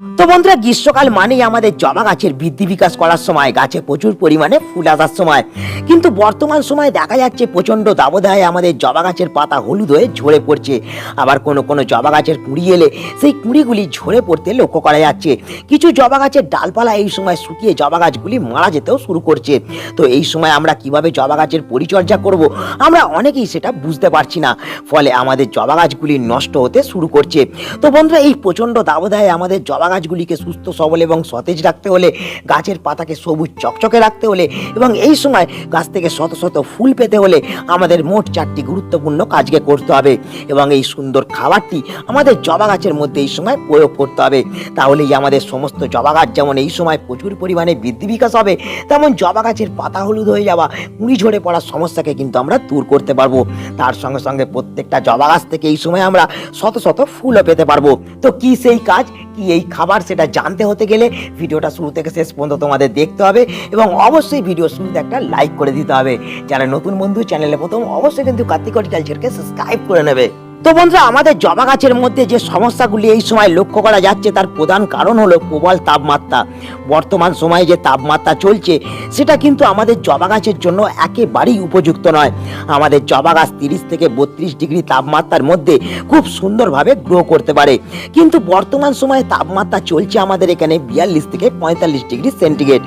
তো বন্ধুরা, গ্রীষ্মকাল মানেই আমাদের জবা গাছের বৃদ্ধি বিকাশ করার সময়, গাছে প্রচুর পরিমাণে ফুল আসার সময়। কিন্তু বর্তমান সময়ে দেখা যাচ্ছে প্রচণ্ড দাবদাহে আমাদের জবা গাছের পাতা হলুদ হয়ে ঝরে পড়ছে। আবার কোনো কোনো জবা গাছের কুঁড়ি এলে সেই কুঁড়িগুলি ঝরে পড়তে লক্ষ্য করা যাচ্ছে। কিছু জবা গাছের ডালপালা এই সময় শুকিয়ে জবা গাছগুলি মারা যেতেও শুরু করছে। তো এই সময় আমরা কীভাবে জবা গাছের পরিচর্যা করব, আমরা অনেকেই সেটা বুঝতে পারছি না। ফলে আমাদের জবা গাছগুলি নষ্ট হতে শুরু করছে। তো বন্ধুরা, এই প্রচণ্ড দাবদাহে আমাদের জবা গাছগুলিকে সুস্থ সবল এবং সতেজ রাখতে হলে, গাছের পাতাকে সবুজ চকচকে রাখতে হলে এবং এই সময় গাছ থেকে শত শত ফুল পেতে হলে আমাদের মোট চারটি গুরুত্বপূর্ণ কাজকে করতে হবে এবং এই সুন্দর খাবারটি আমাদের জবা গাছের মধ্যে এই সময় প্রয়োগ করতে হবে। তাহলেই আমাদের সমস্ত জবা গাছ যেমন এই সময় প্রচুর পরিমাণে বৃদ্ধি বিকাশ হবে, তেমন জবা গাছের পাতা হলুদ হয়ে যাওয়া, কুড়ি ঝরে পড়ার সমস্যাকে কিন্তু আমরা দূর করতে পারব। তার সঙ্গে সঙ্গে প্রত্যেকটা জবা গাছ থেকে এই সময় আমরা শত শত ফুলও পেতে পারব। তো কি সেই কাজ? কি এই খাবার, সেটা জানতে হতে গেলে ভিডিওটা শুরু থেকে শেষ পর্যন্ত তোমাদের দেখতে হবে এবং অবশ্যই ভিডিও শুরুতে একটা লাইক করে দিতে হবে। যারা নতুন বন্ধু চ্যানেলে প্রথম, অবশ্যই কিন্তু কার্তিক হর্টিকালচারকে সাবস্ক্রাইব করে নেবে। তো বন্ধুরা, আমাদের জবা গাছের মধ্যে যে সমস্যাগুলি এই সময় লক্ষ্য করা যাচ্ছে, তার প্রধান কারণ হলো প্রবল তাপমাত্রা। বর্তমান সময়ে যে তাপমাত্রা চলছে, সেটা কিন্তু আমাদের জবা গাছের জন্য একেবারেই উপযুক্ত নয়। আমাদের জবা গাছ তিরিশ থেকে বত্রিশ ডিগ্রি তাপমাত্রার মধ্যে খুব সুন্দরভাবে গ্রো করতে পারে। কিন্তু বর্তমান সময়ে তাপমাত্রা চলছে আমাদের এখানে বিয়াল্লিশ থেকে পঁয়তাল্লিশ ডিগ্রি সেন্টিগ্রেড।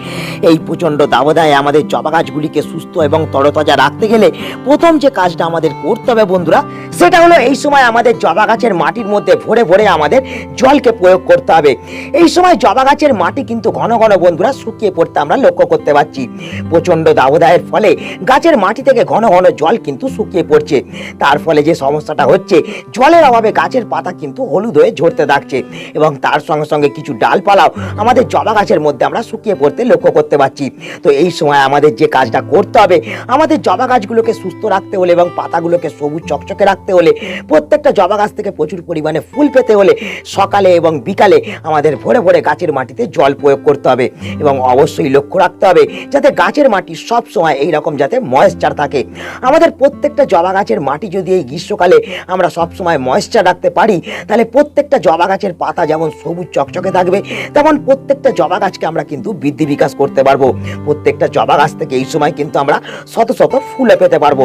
এই প্রচণ্ড দাবদাহে আমাদের জবা গাছগুলিকে সুস্থ এবং তরতাজা রাখতে গেলে প্রথম যে কাজটা আমাদের করতে হবে বন্ধুরা, সেটা হলো এই সময় আমাদের জবা গাছের মাটির মধ্যে ভরে ভরে আমাদের জলকে প্রয়োগ করতে হবে। এই সময় জবা গাছের মাটি কিন্তু ঘন ঘন বন্ধুরা শুকিয়ে পড়তে আমরা লক্ষ্য করতে পারছি। প্রচণ্ড দাবদাহের ফলে গাছের মাটি থেকে ঘন ঘন জল কিন্তু শুকিয়ে পড়ছে। তার ফলে যে সমস্যাটা হচ্ছে, জলের অভাবে গাছের পাতা কিন্তু হলুদ হয়ে ঝরতে থাকছে এবং তার সঙ্গে সঙ্গে কিছু ডালপালাও আমাদের জবা গাছের মধ্যে আমরা শুকিয়ে পড়তে লক্ষ্য করতে পারছি। তো এই সময় আমাদের যে কাজটা করতে হবে, আমাদের জবা গাছগুলোকে সুস্থ রাখতে হলে এবং পাতাগুলোকে সবুজ চকচকে রাখতে হলে প্রত্যেকটা জবা গাছ থেকে প্রচুর পরিমাণে ফুল পেতে হলে সকালে এবং বিকালে আমাদের ভোরে ভোরে গাছের মাটিতে জল প্রয়োগ করতে হবে এবং অবশ্যই লক্ষ্য রাখতে হবে যাতে গাছের মাটি সব সময় এই রকম যাতে ময়েশ্চার থাকে। আমাদের প্রত্যেকটা জবা গাছের মাটি যদি এই গ্রীষ্মকালে আমরা সব সময় ময়েশ্চার রাখতে পারি, তাহলে প্রত্যেকটা জবা গাছের পাতা যেমন সবুজ চকচকে থাকবে, তেমন প্রত্যেকটা জবা গাছকে আমরা কিন্তু বৃদ্ধি বিকাশ করতে পারব। প্রত্যেকটা জবা গাছ থেকে এই সময় কিন্তু আমরা শত শত ফুলে পেতে পারব।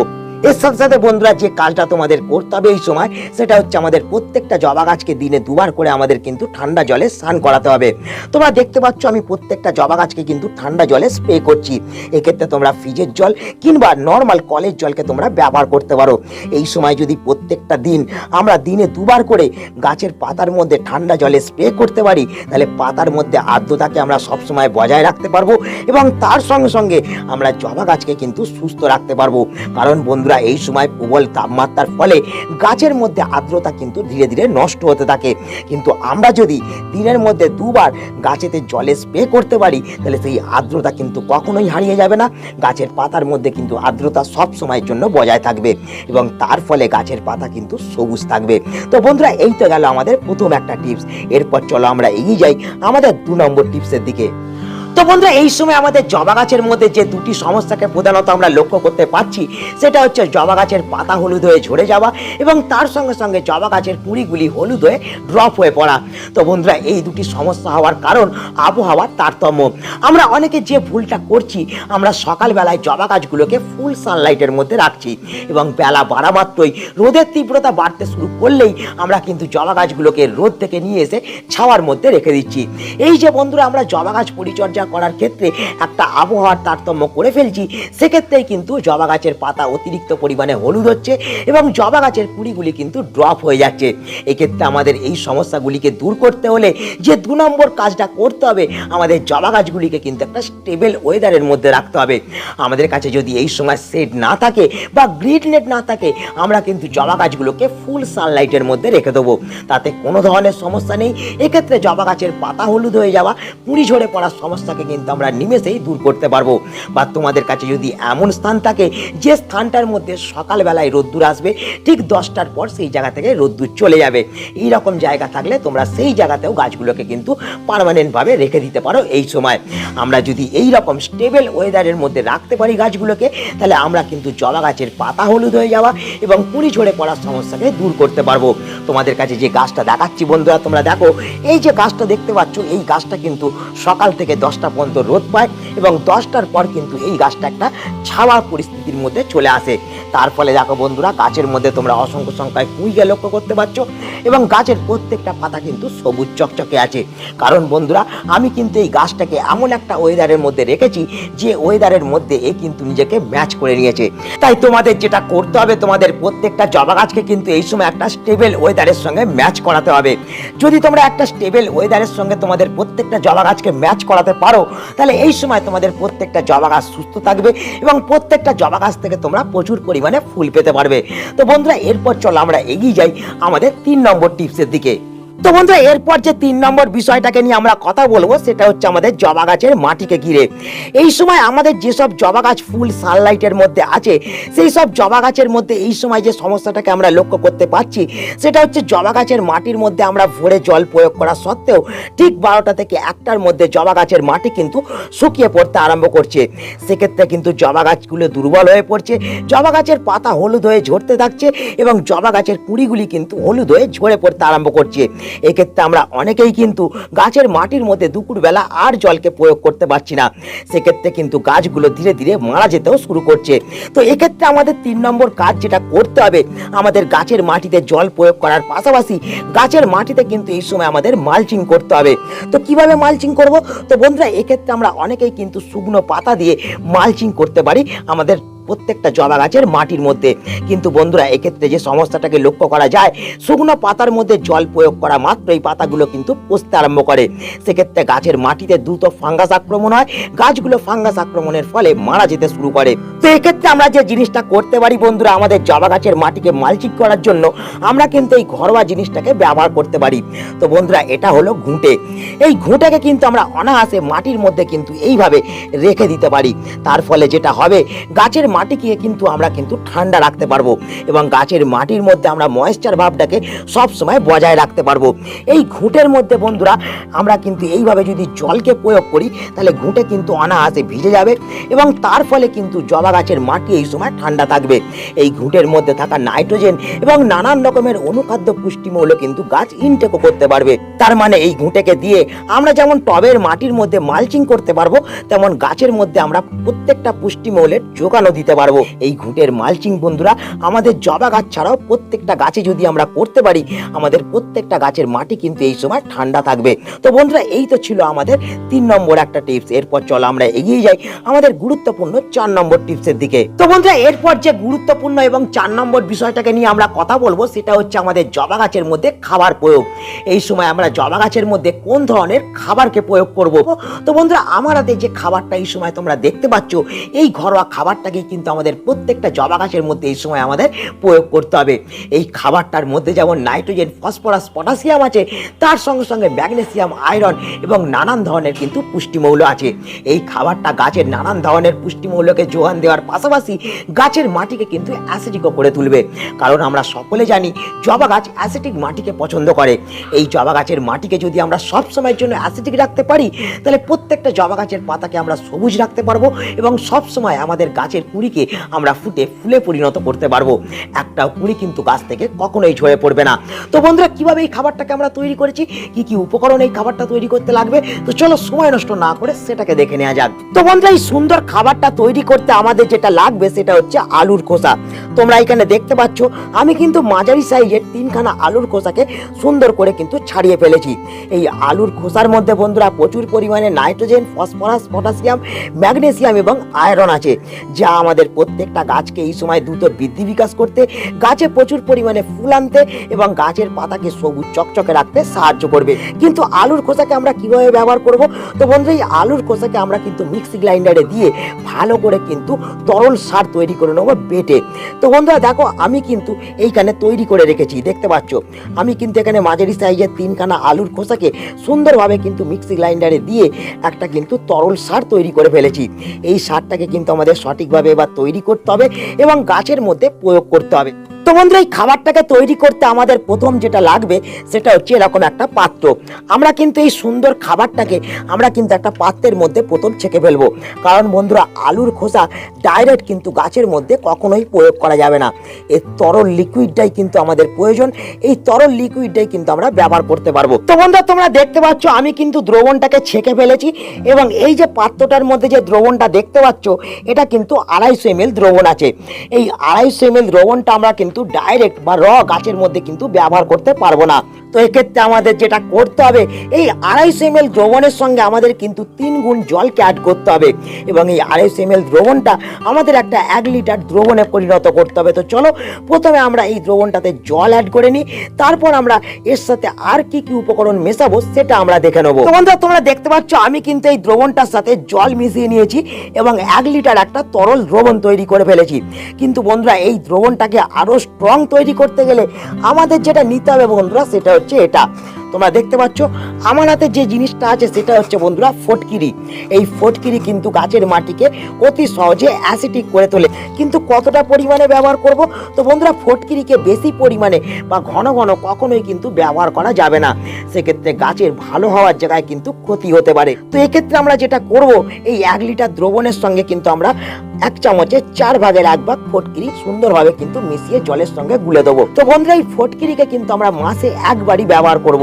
এর সাথে সাথে বন্ধুরা যে কাজটা তোমাদের করতে হবে এই সময়, সেটা হচ্ছে আমাদের প্রত্যেকটা জবা গাছকে দিনে দুবার করে আমাদের কিন্তু ঠান্ডা জলে স্নান করাতে হবে। তোমরা দেখতে পাচ্ছ আমি প্রত্যেকটা জবা গাছকে কিন্তু ঠান্ডা জলে স্প্রে করছি। এক্ষেত্রে তোমরা ফ্রিজের জল কিংবা নর্মাল কলের জলকে তোমরা ব্যবহার করতে পারো। এই সময় যদি প্রত্যেকটা দিন আমরা দিনে দুবার করে গাছের পাতার মধ্যে ঠান্ডা জলে স্প্রে করতে পারি, তাহলে পাতার মধ্যে আর্দ্রতাকে আমরা সবসময় বজায় রাখতে পারব এবং তার সঙ্গে সঙ্গে আমরা জবা গাছকে কিন্তু সুস্থ রাখতে পারব। কারণ বন্ধুরা এই সময় প্রবল তাপমাত্রার ফলে গাছের মধ্যে আর্দ্রতা কিন্তু ধীরে ধীরে নষ্ট হতে থাকে। কিন্তু আমরা যদি দিনের মধ্যে দুবার গাছেতে জলে স্প্রে করতে পারি, তাহলে সেই আর্দ্রতা কিন্তু কখনোই হারিয়ে যাবে না। গাছের পাতার মধ্যে কিন্তু আর্দ্রতা সব সময়ের জন্য বজায় থাকবে এবং তার ফলে গাছের পাতা কিন্তু সবুজ থাকবে। তো বন্ধুরা, এই তো গেল আমাদের প্রথম একটা টিপস। এরপর চলো আমরা এগিয়ে যাই আমাদের দু নম্বর টিপসের দিকে। তো বন্ধুরা, এই সময় আমাদের জবা গাছের মধ্যে যে দুটি সমস্যাকে প্রধানত আমরা লক্ষ্য করতে পারছি, সেটা হচ্ছে জবা গাছের পাতা হলুদ হয়ে ঝরে যাওয়া এবং তার সঙ্গে সঙ্গে জবা গাছের কুড়িগুলি হলুদ হয়ে ড্রপ হয়ে পড়া। তো বন্ধুরা, এই দুটি সমস্যা হওয়ার কারণ আবহাওয়ার তারতম্য। আমরা অনেকে যে ভুলটা করছি, আমরা সকালবেলায় জবা গাছগুলোকে ফুল সানলাইটের মধ্যে রাখছি এবং বেলা বাড়া মাত্রই রোদের তীব্রতা বাড়তে শুরু করলেই আমরা কিন্তু জবা গাছগুলোকে রোদ থেকে নিয়ে এসে ছাওয়ার মধ্যে রেখে দিচ্ছি। এই যে বন্ধুরা, আমরা জবা গাছ পরিচর্যা করার ক্ষেত্রে একটা আবহাওয়ার তারতম্য করে ফেলছি। সেক্ষেত্রেই কিন্তু জবা গাছের পাতা অতিরিক্ত পরিমাণে হলুদ হচ্ছে এবং জবা গাছের কুড়িগুলি কিন্তু ড্রপ হয়ে যাচ্ছে। এক্ষেত্রে আমাদের এই সমস্যাগুলিকে দূর করতে হলে যে দু নম্বর কাজটা করতে হবে, আমাদের জবা গাছগুলিকে কিন্তু একটা স্টেবল ওয়েদারের মধ্যে রাখতে হবে। আমাদের কাছে যদি এই সময় সেট না থাকে বা গ্রিড নেট না থাকে, আমরা কিন্তু জবা গাছগুলোকে ফুল সানলাইটের মধ্যে রেখে দেবো। তাতে কোনো ধরনের সমস্যা নেই। এক্ষেত্রে জবা গাছের পাতা হলুদ হয়ে যাওয়া, কুড়ি ঝরে পড়ার সমস্যা সমস্যাকে কিন্তু আমরা নিমেষেই দূর করতে পারব। বা তোমাদের কাছে যদি এমন স্থান থাকে, যে স্থানটার মধ্যে সকালবেলায় রোদ্দুর আসবে, ঠিক দশটার পর সেই জায়গা থেকে রোদ্দুর চলে যাবে। এই রকম জায়গা থাকলে তোমরা সেই জায়গাতেও গাছগুলোকে কিন্তু পার্মানেন্টভাবে রেখে দিতে পারো এই সময়। আমরা যদি এই রকম স্টেবল ওয়েদারের মধ্যে রাখতে পারি গাছগুলোকে, তাহলে আমরা কিন্তু জবা গাছের পাতা হলুদ হয়ে যাওয়া এবং কুড়ি ঝরে পড়ার সমস্যাকে দূর করতে পারব। তোমাদের কাছে যে গাছটা দেখাচ্ছি বন্ধুরা, তোমরা দেখো, এই যে গাছটা দেখতে পাচ্ছ, এই গাছটা কিন্তু সকাল থেকে দশটা পর্যন্ত রোদ পায় এবং দশটার পর কিন্তু এই গাছটা একটা ছাওয়ার পরিস্থিতির মধ্যে চলে আসে। তার ফলে দেখো বন্ধুরা, গাছের মধ্যে তোমরা অসংখ্য সংখ্যায় কুইকে লক্ষ্য করতে পারছ এবং গাছের প্রত্যেকটা পাতা কিন্তু সবুজ চকচকে আছে। কারণ বন্ধুরা, আমি কিন্তু এই গাছটাকে এমন একটা ওয়েদারের মধ্যে রেখেছি যে ওয়েদারের মধ্যে এ কিন্তু নিজেকে ম্যাচ করে নিয়েছে। তাই তোমাদের যেটা করতে হবে, তোমাদের প্রত্যেকটা জবা গাছকে কিন্তু এই সময় একটা স্টেবল ওয়েদারের সঙ্গে ম্যাচ করাতে হবে। যদি তোমরা একটা স্টেবল ওয়েদারের সঙ্গে তোমাদের প্রত্যেকটা জবা গাছকে ম্যাচ করাতে পারো তাহলে এই সময় তোমাদের প্রত্যেকটা জবা গাছ সুস্থ থাকবে এবং প্রত্যেকটা জবা গাছ থেকে তোমরা প্রচুর পরিমাণে ফুল পেতে পারবে। তো বন্ধুরা, এরপর চলো আমরা এগিয়ে যাই আমাদের তিন নম্বর টিপসের দিকে। তো বন্ধুরা এরপর যে তিন নম্বর বিষয়টাকে নিয়ে আমরা কথা বলব, সেটা হচ্ছে আমাদের জবা গাছের মাটিকে ঘিরে। এই সময় আমাদের যেসব জবা গাছ ফুল সানলাইটের মধ্যে আছে, সেই সব জবা গাছের মধ্যে এই সময় যে সমস্যাটাকে আমরা লক্ষ্য করতে পারছি, সেটা হচ্ছে জবা গাছের মাটির মধ্যে আমরা ভরে জল প্রয়োগ করা সত্ত্বেও ঠিক বারোটা থেকে একটার মধ্যে জবা গাছের মাটি কিন্তু শুকিয়ে পড়তে আরম্ভ করছে। সেক্ষেত্রে কিন্তু জবা গাছগুলো দুর্বল হয়ে পড়ছে, জবা গাছের পাতা হলুদ হয়ে ঝরতে থাকছে এবং জবা গাছের কুড়িগুলি কিন্তু হলুদ হয়ে ঝরে পড়তে আরম্ভ করছে। এক্ষেত্রে আমরা অনেকেই কিন্তু গাছের মাটির মধ্যে দুপুরবেলা আর জলকে প্রয়োগ করতে পারছি না। সেক্ষেত্রে কিন্তু গাছগুলো ধীরে ধীরে মারা যেতেও শুরু করছে। তো এক্ষেত্রে আমাদের তিন নম্বর কাজ যেটা করতে হবে, আমাদের গাছের মাটিতে জল প্রয়োগ করার পাশাপাশি গাছের মাটিতে কিন্তু এই সময় আমাদের মালচিং করতে হবে। তো কীভাবে মালচিং করব? তো বন্ধুরা, এক্ষেত্রে আমরা অনেকেই কিন্তু শুকনো পাতা দিয়ে মালচিং করতে পারি। আমাদের প্রত্যেকটা জবা গাছের মাটির মধ্যে। কিন্তু বন্ধুরা, এক্ষেত্রে যে সমস্যাটাকে লক্ষ্য করা যায়, শুকনো পাতার মধ্যে জল প্রয়োগ করা মাত্র এই পাতাগুলো কিন্তু পচতে আরম্ভ করে। সেক্ষেত্রে গাছের মাটিতে দ্রুত ফাঙ্গাস আক্রমণ হয়, গাছগুলো ফাঙ্গাস আক্রমণের ফলে মারা যেতে শুরু করে। তো এক্ষেত্রে আমরা যে জিনিসটা করতে পারি বন্ধুরা, আমাদের জবা গাছের মাটিকে মালচিং করার জন্য, আমরা কিন্তু এই ঘরোয়া জিনিসটাকে ব্যবহার করতে পারি। তো বন্ধুরা, এটা হলো ঘুঁটে। এই ঘুঁটেকে কিন্তু আমরা অনায়াসে মাটির মধ্যে কিন্তু এইভাবে রেখে দিতে পারি। তার ফলে যেটা হবে, গাছের মাটিকে কিন্তু আমরা কিন্তু ঠান্ডা রাখতে পারব এবং গাছের মাটির মধ্যে আমরা ময়েশ্চার ভাবটাকে সব সময় বজায় রাখতে পারব। এই ঘুঁটের মধ্যে বন্ধুরা, আমরা কিন্তু এইভাবে যদি জলকে প্রয়োগ করি, তাহলে ঘুঁটে কিন্তু অনায়াসে ভিজে যাবে এবং তার ফলে কিন্তু জবা গাছের মাটি এই সময় ঠান্ডা থাকবে। এই ঘুঁটের মধ্যে থাকা নাইট্রোজেন এবং নানান রকমের অনুখাদ্য পুষ্টিমূল্য কিন্তু গাছ ইনটেকও করতে পারবে। তার মানে এই ঘুঁটেকে দিয়ে আমরা যেমন টবের মাটির মধ্যে মালচিং করতে পারব, তেমন গাছের মধ্যে আমরা প্রত্যেকটা পুষ্টিমূলের যোগানও দিতে পারব। এই ঘুঁটের মালচিং বন্ধুরা, আমাদের জবা গাছ ছাড়াও প্রত্যেকটা গাছে যদি আমরা করতে পারি, আমাদের প্রত্যেকটা গাছের মাটি কিন্তু এই সময় ঠান্ডা থাকবে। তো বন্ধুরা, এই তো ছিল আমাদের তিন নম্বর একটা টিপস। এরপর চলো আমরা এগিয়ে যাই আমাদের গুরুত্বপূর্ণ চার নম্বর টিপসের দিকে। তো বন্ধুরা, এরপর যে গুরুত্বপূর্ণ এবং চার নম্বর বিষয়টাকে নিয়ে আমরা কথা বলব, সেটা হচ্ছে আমাদের জবা গাছের মধ্যে খাবার প্রয়োগ। এই সময় আমরা জবা গাছের মধ্যে কোন ধরনের খাবারকে প্রয়োগ করব? তো বন্ধুরা আমার হাতে যে খাবারটা এই সময় তোমরা দেখতে পাচ্ছ, এই ঘরোয়া খাবারটাকে কিন্তু আমাদের প্রত্যেকটা জবা গাছের মধ্যে এই সময় আমাদের প্রয়োগ করতে হবে। এই খাবারটার মধ্যে যেমন নাইট্রোজেন, ফসফরাস, পটাশিয়াম আছে, তার সঙ্গে সঙ্গে ম্যাগনেসিয়াম, আয়রন এবং নানান ধরনের কিন্তু পুষ্টিমৌল আছে। এই খাবারটা গাছের নানান ধরনের পুষ্টিমৌলকে যোগান দেওয়ার পাশাপাশি গাছের মাটিকে কিন্তু অ্যাসিডিকও করে তুলবে। কারণ আমরা সকলে জানি, জবা গাছ অ্যাসিডিক মাটিকে পছন্দ করে। এই জবা গাছের মাটিকে যদি আমরা সব সময়ের জন্য অ্যাসিডিক রাখতে পারি, তাহলে প্রত্যেকটা জবা গাছের পাতাকে আমরা সবুজ রাখতে পারব এবং সব সময় আমাদের গাছের কুড়িকে আমরা ফুটে ফুলে পরিণত করতে পারব। একটা কুড়ি কিন্তু গাছ থেকে কখনোই ঝরে পড়বে না। তো বন্ধুরা, কীভাবে এই খাবারটাকে আমরা তৈরি করেছি? কি কি উপকরণ এই খাবারটা তৈরি করতে লাগবে? তো চলো সময় নষ্ট না করে সেটাকে দেখে নেওয়া যাক। তো বন্ধুরা, এই সুন্দর খাবারটা তৈরি করতে আমাদের যেটা লাগবে সেটা হচ্ছে আলুর খোসা। তোমরা এখানে দেখতে পাচ্ছ, আমি কিন্তু মাঝারি সাইজের তিনখানা আলুর খোসাকে সুন্দর করে কিন্তু ছাড়িয়ে ফেলেছি। এই আলুর খোসার মধ্যে বন্ধুরা প্রচুর পরিমাণে নাইট্রোজেন, ফসফরাস, পটাশিয়াম, ম্যাগনেসিয়াম এবং আয়রন আছে, যা আমাদের আমাদের প্রত্যেকটা গাছকে এই সময় দ্রুত বৃদ্ধি বিকাশ করতে, গাছে প্রচুর পরিমাণে ফুল আনতে এবং গাছের পাতাকে সবুজ চকচকে রাখতে সাহায্য করবে। কিন্তু আলুর খোসাকে আমরা কীভাবে ব্যবহার করব? তো বন্ধু এই আলুর খোসাকে আমরা কিন্তু মিক্সি গ্রাইন্ডারে দিয়ে ভালো করে কিন্তু তরল সার তৈরি করে নেব বেটে। তো বন্ধুরা, দেখো, আমি কিন্তু এইখানে তৈরি করে রেখেছি, দেখতে পাচ্ছ? আমি কিন্তু এখানে মাঝারি সাইজের তিনখানা আলুর খোসাকে সুন্দরভাবে কিন্তু মিক্সি গ্রাইন্ডারে দিয়ে একটা কিন্তু তরল সার তৈরি করে ফেলেছি। এই সারটাকে কিন্তু আমাদের সঠিকভাবে এবার তৈরি করতে হবে এবং গাছের মধ্যে প্রয়োগ করতে হবে। তো বন্ধুরা এই খাবারটাকে তৈরি করতে আমাদের প্রথম যেটা লাগবে, সেটা হচ্ছে এরকম একটা পাত্র। আমরা কিন্তু এই সুন্দর খাবারটাকে আমরা কিন্তু একটা পাত্রের মধ্যে প্রথম ছেঁকে ফেলব। কারণ বন্ধুরা, আলুর খোসা ডাইরেক্ট কিন্তু গাছের মধ্যে কখনোই প্রয়োগ করা যাবে না। এই তরল লিকুইডটাই কিন্তু আমাদের প্রয়োজন। এই তরল লিকুইডটাই কিন্তু আমরা ব্যবহার করতে পারব। তো বন্ধুরা, তোমরা দেখতে পাচ্ছ, আমি কিন্তু দ্রবণটাকে ছেঁকে ফেলেছি এবং এই যে পাত্রটার মধ্যে যে দ্রবণটা দেখতে পাচ্ছ, এটা কিন্তু আড়াইশো এম দ্রবণ আছে। এই আড়াইশো এম দ্রবণটা আমরা কিন্তু ডাইরেক্ট বা র গাছের মধ্যে কিন্তু ব্যবহার করতে পারব না। তো এক্ষেত্রে আমাদের যেটা করতে হবে, এই আড়াইশো এম এল দ্রবণের সঙ্গে আমাদের কিন্তু তিন গুণ জলকে অ্যাড করতে হবে। এবং এই আড়াইশো এম এল দ্রবণটা আমাদের একটা এক লিটার দ্রবণে পরিণত করতে হবে। তো চলো, প্রথমে আমরা এই দ্রবণটাতে জল অ্যাড করে নিই, তারপর আমরা এর সাথে আর কি কি উপকরণ মেশাবো সেটা আমরা দেখে নেব। বন্ধুরা, তোমরা দেখতে পাচ্ছ, আমি কিন্তু এই দ্রবণটার সাথে জল মিশিয়ে নিয়েছি এবং এক লিটার একটা তরল দ্রবণ তৈরি করে ফেলেছি। কিন্তু বন্ধুরা, এই দ্রবণটাকে আরও স্ট্রং তৈরি করতে গেলে আমাদের যেটা নিতে হবে বন্ধুরা, সেটা হচ্ছে এটা। তোমরা দেখতে পাচ্ছ, আমার হাতে যে জিনিসটা আছে সেটা হচ্ছে বন্ধুরা ফটকিরি। এই ফটকিরি কিন্তু গাছের মাটিকে অতি সহজে অ্যাসিডিক করে তোলে। কিন্তু কতটা পরিমাণে ব্যবহার করব? তো বন্ধুরা, ফটকিরিকে বেশি পরিমাণে বা ঘন ঘন কখনোই কিন্তু ব্যবহার করা যাবে না। সেক্ষেত্রে গাছের ভালো হওয়ার জায়গায় কিন্তু ক্ষতি হতে পারে। তো এক্ষেত্রে আমরা যেটা করব, এই এক লিটার দ্রবণের সঙ্গে কিন্তু আমরা এক চামচে চার ভাগের এক ভাগ ফটকিরি সুন্দরভাবে কিন্তু মিশিয়ে জলের সঙ্গে গুলে দেবো। তো বন্ধুরা, এই ফটকিরিকে কিন্তু আমরা মাসে একবারই ব্যবহার করব।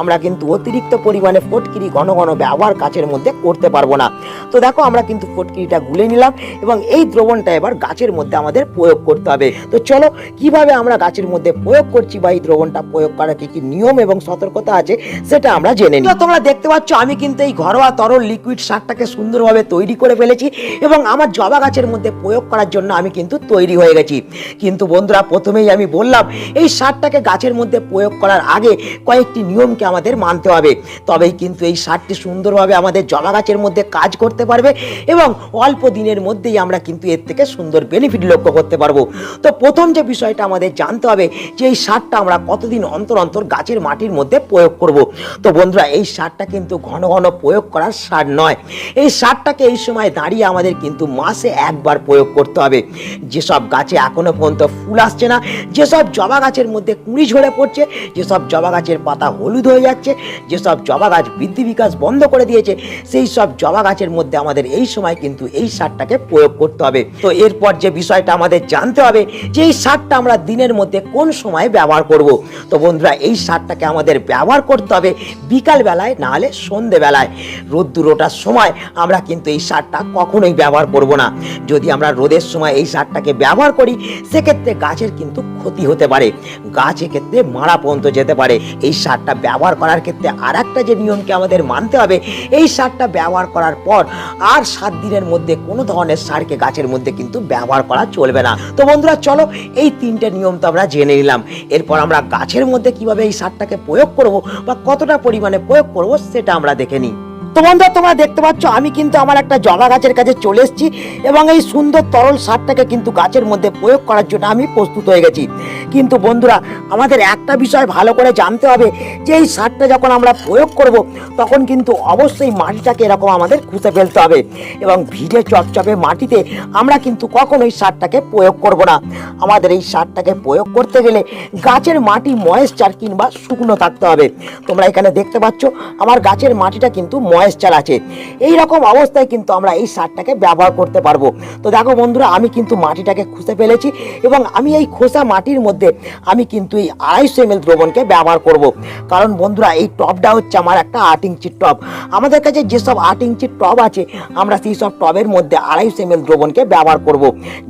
আমরা কিন্তু অতিরিক্ত পরিমাণে ফটকিরি ঘন ঘন ব্যবহার গাছের মধ্যে করতে পারব না। তো দেখো, আমরা কিন্তু ফটকিরিটা গুলে নিলাম এবং এই দ্রবণটা এবার গাছের মধ্যে আমাদের প্রয়োগ করতে হবে। তো চলো, কীভাবে আমরা গাছের মধ্যে প্রয়োগ করছি বা এই দ্রবণটা প্রয়োগ করার কি কি নিয়ম এবং সতর্কতা আছে, সেটা আমরা জেনে নিই। তোমরা দেখতে পাচ্ছ, আমি কিন্তু এই ঘরোয়া তরল লিকুইড সারটাকে সুন্দরভাবে তৈরি করে ফেলেছি এবং আমার জবা গাছের মধ্যে প্রয়োগ করার জন্য আমি কিন্তু তৈরি হয়ে গেছি। কিন্তু বন্ধুরা, প্রথমেই আমি বললাম, এই সারটাকে গাছের মধ্যে প্রয়োগ করার আগে কয়েকটি নিয়মকে আমাদের মানতে হবে। তবেই কিন্তু এই সারটি সুন্দরভাবে আমাদের জবা গাছের মধ্যে কাজ করতে পারবে এবং অল্প দিনের মধ্যেই আমরা কিন্তু এর থেকে সুন্দর বেনিফিট লক্ষ্য করতে পারব। তো প্রথম যে বিষয়টা আমাদের জানতে হবে যে এই সারটা আমরা কতদিন অন্তর অন্তর গাছের মাটির মধ্যে প্রয়োগ করব। তো বন্ধুরা, এই সারটা কিন্তু ঘন ঘন প্রয়োগ করার সার নয়। এই সারটাকে এই সময় দাঁড়িয়ে আমাদের কিন্তু মাসে একবার প্রয়োগ করতে হবে। যেসব গাছে এখনও পর্যন্ত ফুল আসছে না, যেসব জবা গাছের মধ্যে কুঁড়ি ঝরে পড়ছে, যেসব জবা গাছের পাতা হলুদ হয়ে যাচ্ছে, যেসব জবা গাছ বৃদ্ধি বিকাশ বন্ধ করে দিয়েছে, সেই সব জবা গাছের মধ্যে আমাদের এই সময় কিন্তু এই সারটাকে প্রয়োগ করতে হবে। তো এরপর যে বিষয়টা আমাদের জানতে হবে, যে এই সারটা আমরা দিনের মধ্যে কোন সময় ব্যবহার করব? তো বন্ধুরা, এই সারটাকে আমাদের ব্যবহার করতে হবে বিকাল বেলায় না হলে সন্ধে বেলায় রোদ্দুর ওঠার সময় আমরা কিন্তু এই সারটা কখনোই ব্যবহার করব না। যদি আমরা রোদের সময় এই সারটাকে ব্যবহার করি, সেক্ষেত্রে গাছের কিন্তু ক্ষতি হতে পারে। গাছ এক্ষেত্রে মারা পর্যন্ত যেতে পারে। এই সারটা ব্যবহার করার ক্ষেত্রে আর একটা যে নিয়মকে আমাদের মানতে হবে, এই সারটা ব্যবহার করার পর আর সাত দিনের মধ্যে কোনো ধরনের সারকে গাছের মধ্যে কিন্তু ব্যবহার করা চলবে না। তো বন্ধুরা, চলো এই তিনটে নিয়ম তো আমরা জেনে নিলাম। এরপর আমরা গাছের মধ্যে কীভাবে এই সারটাকে প্রয়োগ করব বা কতটা পরিমাণে প্রয়োগ করব সেটা আমরা দেখে নিই। তো বন্ধুরা তোমরা দেখতে পাচ্ছ, আমি কিন্তু আমার একটা জবা গাছের কাছে চলে এসেছি এবং এই সুন্দর তরল সারটাকে কিন্তু গাছের মধ্যে প্রয়োগ করার জন্য আমি প্রস্তুত হয়ে গেছি। কিন্তু বন্ধুরা, আমাদের একটা বিষয় ভালো করে জানতে হবে যে এই সারটা যখন আমরা প্রয়োগ করব, তখন কিন্তু অবশ্যই মাটিটাকে এরকম আমাদের খুঁজে ফেলতে হবে এবং ভিজে চপচপে মাটিতে আমরা কিন্তু কখনোই সারটাকে প্রয়োগ করব না। আমাদের এই সারটাকে প্রয়োগ করতে গেলে গাছের মাটি ময়েশ্চার কিংবা শুকনো থাকতে হবে। তোমরা এখানে দেখতে পাচ্ছ, আমার গাছের মাটিটা কিন্তু ময়েশ্চার আছে এই রকম অবস্থায় কিন্তু আমরা এই সারটাকে ব্যবহার করতে পারব। তো দেখো বন্ধুরা, আমি কিন্তু মাটিটাকে খুঁজে ফেলেছি এবং আমি এই খোসা মাটির মধ্যে আমি কিন্তু এই আড়াইশো এম দ্রবণকে ব্যবহার করব। কারণ বন্ধুরা, এই টবটা হচ্ছে আমার একটা আট ইঞ্চির টব আমাদের কাছে যেসব আট ইঞ্চির টব আছে, আমরা সেই সব টবের মধ্যে আড়াইশো এম দ্রবণকে ব্যবহার করব।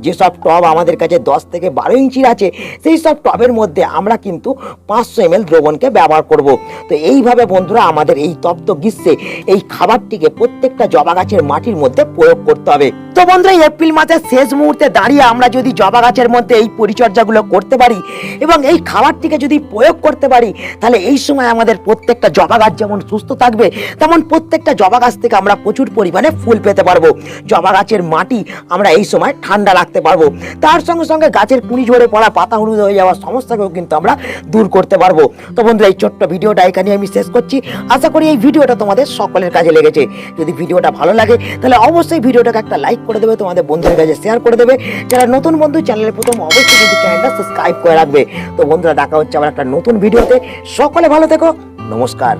যেসব টব আমাদের কাছে দশ থেকে বারো ইঞ্চির আছে সেই সব টবের মধ্যে আমরা কিন্তু পাঁচশো এম দ্রবণকে ব্যবহার করব। তো এইভাবে বন্ধুরা, আমাদের এই তপ্ত গ্রীষ্মে এই খাবারটিকে প্রত্যেকটা জবা গাছের মাটির মধ্যে প্রয়োগ করতে হবে। তো বন্ধুরা এপ্রিল মাসের শেষ মুহূর্তে দাঁড়িয়ে আমরা যদি জবা গাছের মধ্যে এই পরিচর্যাগুলো করতে পারি এবং এই খাবারটিকে যদি প্রয়োগ করতে পারি, তাহলে এই সময় আমাদের প্রত্যেকটা জবা গাছ যেমন সুস্থ থাকবে, তেমন প্রত্যেকটা জবা গাছ থেকে আমরা প্রচুর পরিমাণে ফুল পেতে পারব। জবা গাছের মাটি আমরা এই সময় ঠান্ডা রাখতে পারব। তার সঙ্গে সঙ্গে গাছের কুড়ি ঝরে পড়া, পাতা হলুদ হয়ে যাওয়ার সমস্যাকেও কিন্তু আমরা দূর করতে পারব। তো বন্ধুরা, এই ছোট্ট ভিডিওটা এখানে আমি শেষ করছি। আশা করি এই ভিডিওটা তোমাদের সকলের কাজে লেগেছে। যদি ভিডিওটা ভালো লাগে, তাহলে অবশ্যই ভিডিওটাকে একটা লাইক করে দেবে, তোমাদের বন্ধুদের কাছে শেয়ার করে দেবে। যারা নতুন বন্ধু চ্যানেলের প্রথম, অবশ্যই কিন্তু চ্যানেলটা সাবস্ক্রাইব করে রাখবে। তো বন্ধুরা, দেখা হচ্ছে আমার একটা নতুন ভিডিওতে। সকলে ভালো থেকো, নমস্কার।